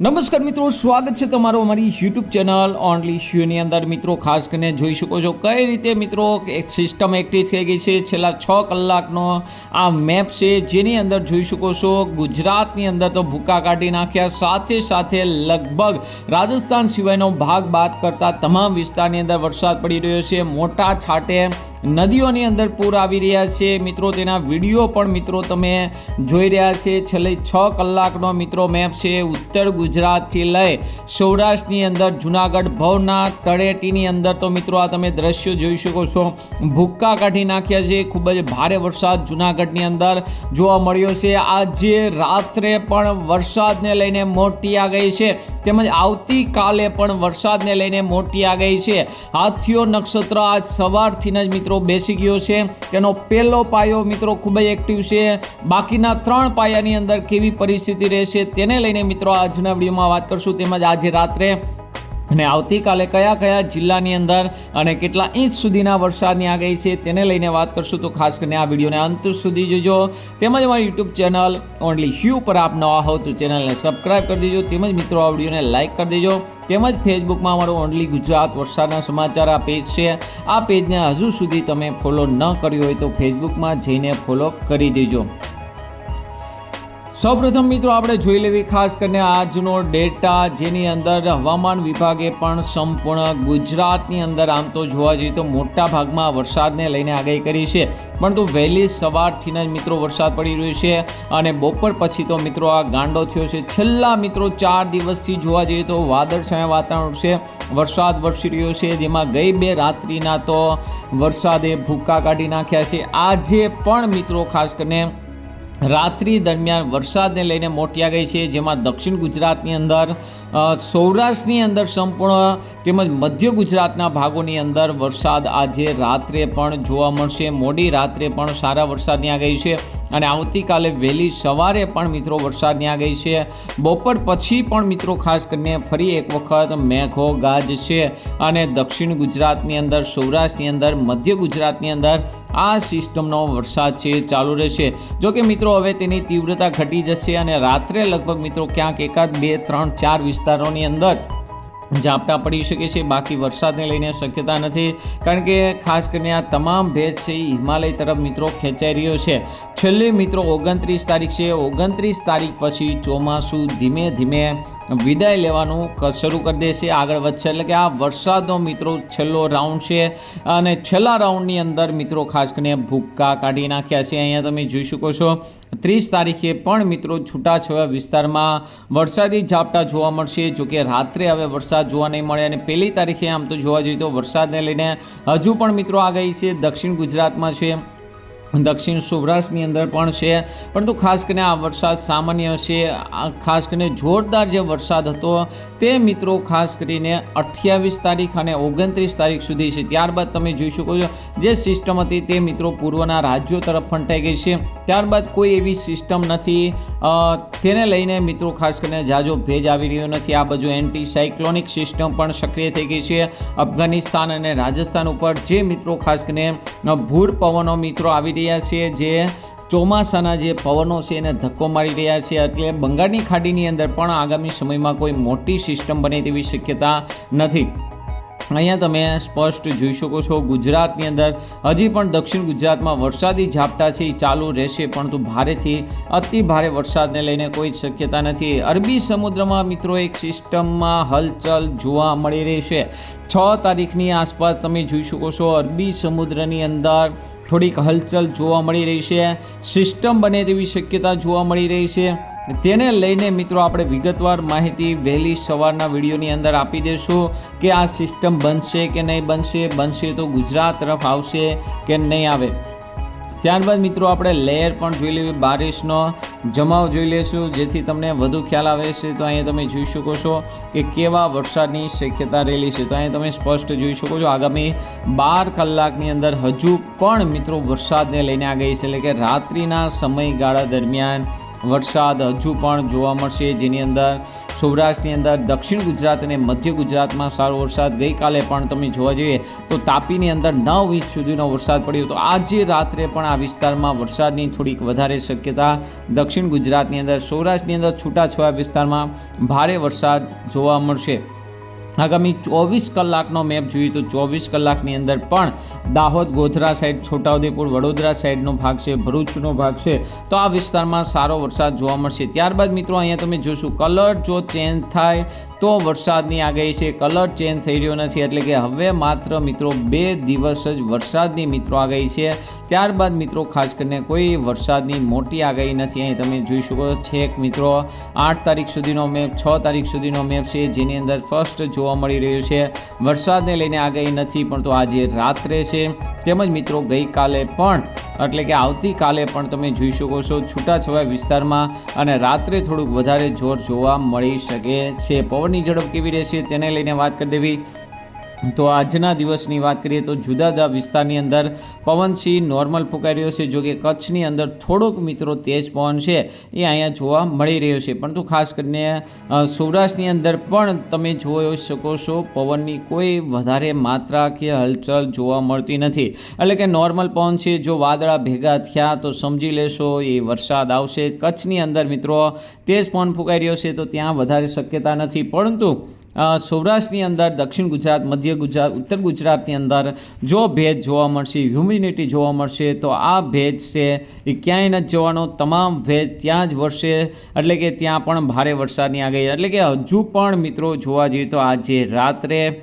નમસ્કાર મિત્રો, સ્વાગત છે તમારો અમારી યુટ્યુબ ચેનલ ઓનલી શ્યુની અંદર. મિત્રો, ખાસ કરીને જોઈ શકો છો કઈ રીતે મિત્રો એક સિસ્ટમ એક્ટિવ થઈ ગઈ છે. છેલ્લા છ કલાકનો આ મેપ છે, જેની અંદર જોઈ શકો છો ગુજરાતની અંદર તો ભૂકા કાઢી નાખ્યા. સાથે સાથે લગભગ રાજસ્થાન સિવાયનો ભાગ બાદ કરતા તમામ વિસ્તારની અંદર વરસાદ પડી રહ્યો છે. મોટા છાંટે નદીઓની અંદર પૂર આવી રહ્યા છે. મિત્રો, તેના વીડિયો પણ મિત્રો તમે જોઈ રહ્યા છે. છેલ્લે છ કલાકનો મિત્રો મેપ છે ઉત્તર ગુજરાતથી લઈ સૌરાષ્ટ્રની અંદર, જુનાગઢ ભવનાથ, તળેટીની અંદર. તો મિત્રો, આ તમે દ્રશ્યો જોઈ શકો છો. ભૂક્કા કાઢી નાખ્યા છે. ખૂબ જ ભારે વરસાદ જુનાગઢની અંદર જોવા મળ્યો છે. આજે રાત્રે પણ વરસાદને લઈને મોટી આ ગઈ છે. તેમજ આવતીકાલે પણ વરસાદને લઈને મોટી આગાહી છે. હાથીઓ નક્ષત્ર આજ સવારથી જ મિત્રો બેસી ગયો છે. તેનો પહેલો પાયો મિત્રો ખૂબ જ એક્ટિવ છે. બાકીના ત્રણ પાયાની અંદર કેવી પરિસ્થિતિ રહેશે તેને લઈને મિત્રો આજના વિડીયોમાં વાત કરશું. તેમજ આજે રાત્રે અને આવતીકાલે કયા કયા જિલ્લાની અંદર અને કેટલા ઇંચ સુધીના વરસાદની આગાહી છે તેને લઈને વાત કરશું. તો ખાસ કરીને આ વિડીયોને અંત સુધી જોજો. તેમજ મારી યુટ્યુબ ચેનલ ઓનલી શ્યુ પર આપ નવા હોવ તો ચેનલને સબસ્ક્રાઇબ કરી દેજો. તેમજ મિત્રો, આ વિડીયોને લાઇક કરી દેજો. તેમજ ફેસબુકમાં અમારું ઓનલી ગુજરાત વરસાદના સમાચાર આ પેજ છે. આ પેજને હજુ સુધી તમે ફોલો ન કર્યો હોય તો ફેસબુકમાં જઈને ફોલો કરી દેજો. સૌપ્રથમ મિત્રો આપણે જોઈ લેવી ખાસ કરીને આજનો ડેટા જેની અંદર હવામાન વિભાગે પણ સંપૂર્ણ ગુજરાતની અંદર આમ તો જોવા જઈએ તો મોટા ભાગમાં વરસાદને લઈને આગાહી કરી છે. પરંતુ વહેલી સવારથી જ મિત્રો વરસાદ પડી રહ્યો છે અને બપોર પછી તો મિત્રો આ ગાંડો થયો છે. છેલ્લા મિત્રો ચાર દિવસથી જોવા જઈએ તો વાદળછાયા વાતાવરણ છે, વરસાદ વરસી રહ્યો છે, જેમાં ગઈ બે રાત્રિના તો વરસાદે ભૂક્કા કાઢી નાખ્યા છે. આજે પણ મિત્રો ખાસ કરીને રાત્રિ દરમિયાન વરસાદને લઈને મોટી ગઈ છે, જેમાં દક્ષિણ ગુજરાતની અંદર સૌરાષ્ટ્રની અંદર સંપૂર્ણ તેમજ મધ્ય ગુજરાતના ભાગોની અંદર વરસાદ આજે રાત્રે પણ જોવા મળશે. મોડી રાત્રે પણ સારા વરસાદની આગાહી છે અને આવતીકાલે વહેલી સવારે પણ મિત્રો વરસાદની આગાહી છે. બપોર પછી પણ મિત્રો ખાસ કરીને ફરી એક વખત મેઘો ગાજ છે અને દક્ષિણ ગુજરાતની અંદર, સૌરાષ્ટ્રની અંદર, મધ્ય ગુજરાતની અંદર આ સિસ્ટમનો વરસાદ છે, ચાલુ રહેશે. જો કે મિત્રો, હવે તેની તીવ્રતા ઘટી જશે અને રાત્રે લગભગ મિત્રો ક્યાંક એકાદ બે, ત્રણ, ચાર વિસ્તારોની અંદર ઝાપટા પડી શકે છે. બાકી વરસાદને લઈને શક્યતા નથી, કારણ કે ખાસ કરીને આ તમામ ભેજ છે, એ હિમાલય તરફ મિત્રો ખેંચાઈ રહ્યો છે. છેલ્લે મિત્રો, ઓગણત્રીસ તારીખ છે. ઓગણત્રીસ તારીખ પછી ચોમાસું ધીમે ધીમે વિદાય લેવાનું શરૂ કરી દેશે આગળ વધશે એટલે કે આ વરસાદનો મિત્રો છેલ્લો રાઉન્ડ છે. અને છેલ્લા રાઉન્ડની અંદર મિત્રો ખાસ કરીને ભૂક્કા કાઢી નાખ્યા છે. અહીંયા તમે જોઈ શકો છો, ત્રીસ તારીખે પણ મિત્રો છૂટાછવાયા વિસ્તારમાં વરસાદી ઝાપટા જોવા મળશે. જોકે રાત્રે હવે વરસાદ જોવા નહીં મળે અને પહેલી તારીખે આમ તો જોવા જઈએ તો વરસાદને લઈને હજુ પણ મિત્રો આગાહી છે. દક્ષિણ ગુજરાતમાં છે. દક્ષિણ સૌરાષ્ટ્રની અંદર પણ છે. પરંતુ ખાસ કરીને આ વરસાદ સામાન્ય છે. ખાસ કરીને જોરદાર જે વરસાદ હતો તે મિત્રો ખાસ કરીને અઠ્યાવીસ તારીખ અને ઓગણત્રીસ તારીખ સુધી છે. ત્યારબાદ તમે જોઈ શકો છો જે સિસ્ટમ હતી તે મિત્રો પૂર્વના રાજ્યો તરફ ફંટાઈ ગઈ છે. ત્યારબાદ કોઈ એવી સિસ્ટમ નથી. તેને લઈને મિત્રો ખાસ કરીને જાજો ભેજ આવી રહ્યો નથી. આ બાજુ એન્ટી સાયક્લોનિક સિસ્ટમ પણ સક્રિય થઈ ગઈ છે. અફઘાનિસ્તાન અને રાજસ્થાન ઉપર જે મિત્રો ખાસ કરીને ભૂર પવનો મિત્રો આવી રહ્યા છે જે ચોમાસાના જે પવનો છે એને ધક્કો મારી રહ્યા છે. એટલે બંગાળની ખાડીની અંદર પણ આગામી સમયમાં કોઈ મોટી સિસ્ટમ બને તેવી શક્યતા નથી. અહીંયા તમે સ્પષ્ટ જોઈ શકો છો, ગુજરાતની અંદર હજી પણ દક્ષિણ ગુજરાતમાં વરસાદી ઝાપટા છે, એ ચાલુ રહેશે, પરંતુ ભારેથી અતિ ભારે વરસાદને લઈને કોઈ શક્યતા નથી. અરબી સમુદ્રમાં મિત્રો એક સિસ્ટમમાં હલચલ જોવા મળી રહી છે. છ તારીખની આસપાસ તમે જોઈ શકો છો, અરબી સમુદ્રની અંદર થોડીક હલચલ જોવા મળી રહી છે. સિસ્ટમ બને તેવી શક્યતા જોવા મળી રહી છે. તેને લઈને મિત્રો આપણે વિગતવાર માહિતી વહેલી સવારના વિડીયોની અંદર આપી દઈશું કે આ સિસ્ટમ બનશે કે નહીં બનશે બનશે તો ગુજરાત તરફ આવશે કે નહીં આવે. ત્યારબાદ મિત્રો આપણે લેયર પણ જોઈ લેવી, બારિશનો જમાવ જોઈ લેશું, જેથી તમને વધુ ખ્યાલ આવે છે તો અહીંયા તમે જોઈ શકો છો કે કેવા વરસાદની શક્યતા રહેલી છે. તો અહીંયા તમે સ્પષ્ટ જોઈ શકો છો, આગામી બાર કલાકની અંદર હજુ પણ મિત્રો વરસાદને લઈને આ ગઈ છે. એટલે કે રાત્રિના સમયગાળા દરમિયાન વરસાદ હજુ પણ જોવા મળશે. જેની અંદર સૌરાષ્ટ્રની અંદર દક્ષિણ ગુજરાત અને મધ્ય ગુજરાતમાં સારો વરસાદ ગઈકાલે પણ તમે જોવા જઈએ તો તાપીની અંદર નવ ઇંચ સુધીનો વરસાદ પડ્યો તો આજે રાત્રે પણ આ વિસ્તારમાં વરસાદની થોડીક વધારે શક્યતા દક્ષિણ ગુજરાતની અંદર, સૌરાષ્ટ્રની અંદર છૂટાછવાયા વિસ્તારમાં ભારે વરસાદ જોવા મળશે. આગામી ચોવીસ કલાકનો મેપ જોઈએ તો ચોવીસ કલાકની અંદર પણ દાહોદ, ગોધરા સાઈડ, છોટાઉદેપુર, વડોદરા સાઈડનો ભાગ છે, ભરૂચનો ભાગ છે. તો આ વિસ્તારમાં સારો વરસાદ જોવા મળશે. ત્યારબાદ મિત્રો અહીંયા તમે જોશો, કલર જો ચેન્જ થાય તો વરસાદની આગાહી છે. કલર ચેન્જ થઈ રહ્યો નથી એટલે કે હવે માત્ર મિત્રો બે દિવસ જ વરસાદની મિત્રો આગાહી છે. ત્યારબાદ મિત્રો ખાસ કરીને કોઈ વરસાદની મોટી આગાહી નથી. અહીં તમે જોઈ શકો છેક મિત્રો, આઠ તારીખ સુધીનો મેપ, છ તારીખ સુધીનો મેપ છે, જેની અંદર ફર્સ્ટ જોવા મળી રહ્યું છે. વરસાદને લઈને આગાહી નથી, પણ તો આજે રાત્રે છે. તેમજ મિત્રો ગઈકાલે પણ એટલે કે આવતીકાલે પણ તમે જોઈ શકો છો છૂટાછવાયા વિસ્તારમાં અને રાત્રે થોડુંક વધારે જોર જોવા મળી શકે છે. પવનની ઝડપ કેવી રહેશે તેને લઈને વાત કરી દેવી. તો આજના દિવસની વાત કરીએ તો જુદા જુદા વિસ્તારની અંદર પવનસિંહ નોર્મલ ફૂંકાઈ રહ્યો છે. જો કે કચ્છની અંદર થોડોક મિત્રો તેજ પવન છે એ અહીંયા જોવા મળી રહ્યો છે. પરંતુ ખાસ કરીને સૌરાષ્ટ્રની અંદર પણ તમે જોઈ શકો છો પવનની કોઈ વધારે માત્રા કે હલચલ જોવા મળતી નથી. એટલે કે નોર્મલ પવન છે, જો વાદળા ભેગા થયા તો સમજી લેશો એ વરસાદ આવશે. કચ્છની અંદર મિત્રો તેજ પવન ફૂંકાઈ રહ્યો છે તો ત્યાં વધારે શક્યતા નથી. પરંતુ સૌરાષ્ટ્રની અંદર, દક્ષિણ ગુજરાત, મધ્ય ગુજરાત, ઉત્તર ગુજરાતની અંદર જો ભેજ જોવા મળશે, હ્યુમિડિટી જોવા મળશે, તો આ ભેજ છે એ ક્યાંય નથી જવાનો. તમામ ભેજ ત્યાં જ વરસે, એટલે કે ત્યાં પણ ભારે વરસાદની આગાહી. એટલે કે હજુ પણ મિત્રો જોવા જઈએ તો આજે રાત્રે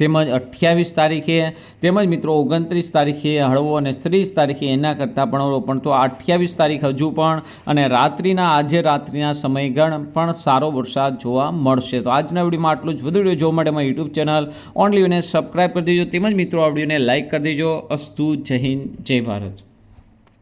તેમજ અઠ્યાવીસ તારીખે, તેમજ મિત્રો ઓગણત્રીસ તારીખે હળવો અને ત્રીસ તારીખે એના કરતાં પણ હળવો. પણ તો અઠ્યાવીસ તારીખ હજુ પણ અને રાત્રિના, આજે રાત્રિના સમયગણ પણ સારો વરસાદ જોવા મળશે. તો આજના વિડીયોમાં આટલું જ. વધુ વીડિયો જોવા માટે મારી યુટ્યુબ ચેનલ ઓનલી અને સબસ્ક્રાઈબ કરી દેજો. તેમજ મિત્રો આ વિડીયોને લાઇક કરી દેજો. અસ્તુ જય હિન્દ, જય ભારત.